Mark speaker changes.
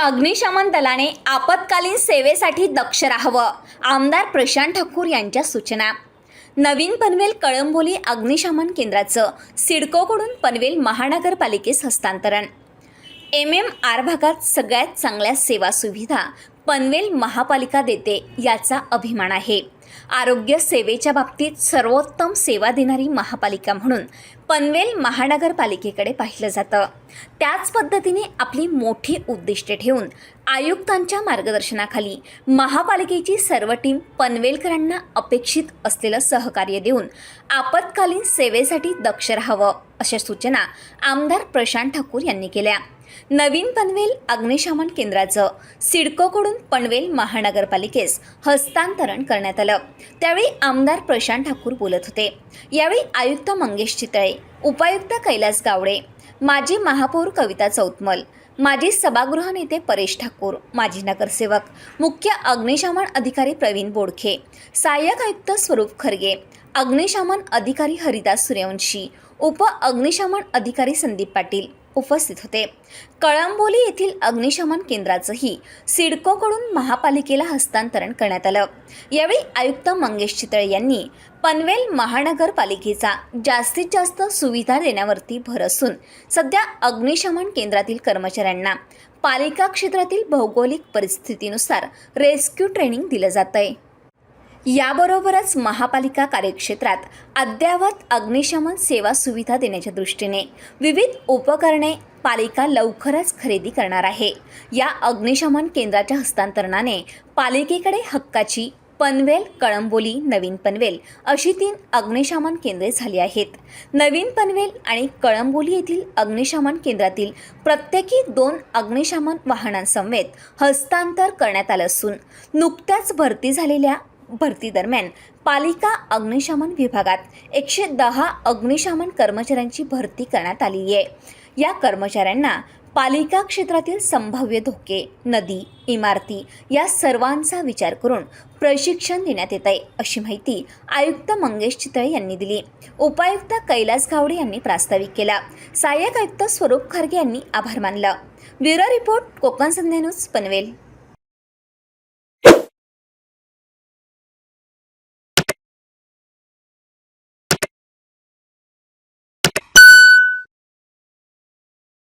Speaker 1: अग्निशमन दलाने आपत्कालीन सेवेसाठी दक्ष राहावं आमदार प्रशांत ठाकूर यांच्या सूचना. नवीन पनवेल कळंबोली अग्निशमन केंद्राचं सिडकोकडून पनवेल महानगरपालिकेस हस्तांतरण. एम एम आर भागात सगळ्यात चांगल्या सेवा सुविधा पनवेल महापालिका देते याचा अभिमान आहे. आरोग्य सेवेच्या बाबतीत सर्वोत्तम सेवा देणारी महापालिका म्हणून पनवेल महानगरपालिकेकडे पाहिलं जातं. त्याच पद्धतीने आपली मोठी उद्दिष्टे ठेवून आयुक्तांच्या मार्गदर्शनाखाली महापालिकेची सर्व टीम पनवेलकरांना अपेक्षित असलेलं सहकार्य देऊन आपत्कालीन सेवेसाठी दक्ष राहावं अशा सूचना आमदार प्रशांत ठाकूर यांनी केल्या. नवीन पनवेल अग्निशमन केंद्राचं सिडकोकडून पनवेल महानगरपालिकेस हस्तांतरण करण्यात आलं. त्यावेळी आमदार प्रशांत ठाकूर बोलत होते. यावेळी आयुक्त मंगेश चितळे उपायुक्त कैलास गावडे माजी महापौर कविता चौतमल माजी सभागृह नेते परेश ठाकूर माजी नगरसेवक मुख्य अग्निशमन अधिकारी प्रवीण बोडखे सहाय्यक आयुक्त स्वरूप खरगे अग्निशमन अधिकारी हरिदास सूर्यवंशी उप अग्निशमन अधिकारी संदीप पाटील उपस्थित होते. कळंबोली येथील अग्निशमन केंद्राचंही सिडकोकडून महापालिकेला हस्तांतरण करण्यात आलं. यावेळी आयुक्त मंगेश चितळे यांनी पनवेल महानगरपालिकेचा जास्तीत जास्त सुविधा देण्यावरती भर असून सध्या अग्निशमन केंद्रातील कर्मचाऱ्यांना पालिका क्षेत्रातील भौगोलिक परिस्थितीनुसार रेस्क्यू ट्रेनिंग दिलं जात आहे याबरोबरच महापालिका कार्यक्षेत्रात अद्ययावत अग्निशमन सेवा सुविधा देण्याच्या दृष्टीने विविध उपकरणे पालिका लवकरच खरेदी करणार आहे. या अग्निशमन केंद्राच्या हस्तांतरणाने पालिकेकडे हक्काची पनवेल कळंबोली नवीन पनवेल अशी तीन अग्निशमन केंद्रे झाली आहेत. नवीन पनवेल आणि कळंबोली येथील अग्निशमन केंद्रातील प्रत्येकी दोन अग्निशमन वाहनांसमवेत हस्तांतर करण्यात आलं असून नुकत्याच भरती झालेल्या भरतीदरम्यान पालिका अग्निशमन विभागात एकशे दहा अग्निशमन कर्मचाऱ्यांची भरती करण्यात आली आहे या कर्मचाऱ्यांना पालिका क्षेत्रातील संभाव्य धोके नदी इमारती या सर्वांचा विचार करून प्रशिक्षण देण्यात येत आहे अशी माहिती आयुक्त मंगेश चितळे यांनी दिली. उपायुक्त कैलास गावडे यांनी प्रास्ताविक केला. सहाय्यक आयुक्त स्वरूप खारगे यांनी आभार मानलं. Bureau report Konkan Sandhya news Panvel.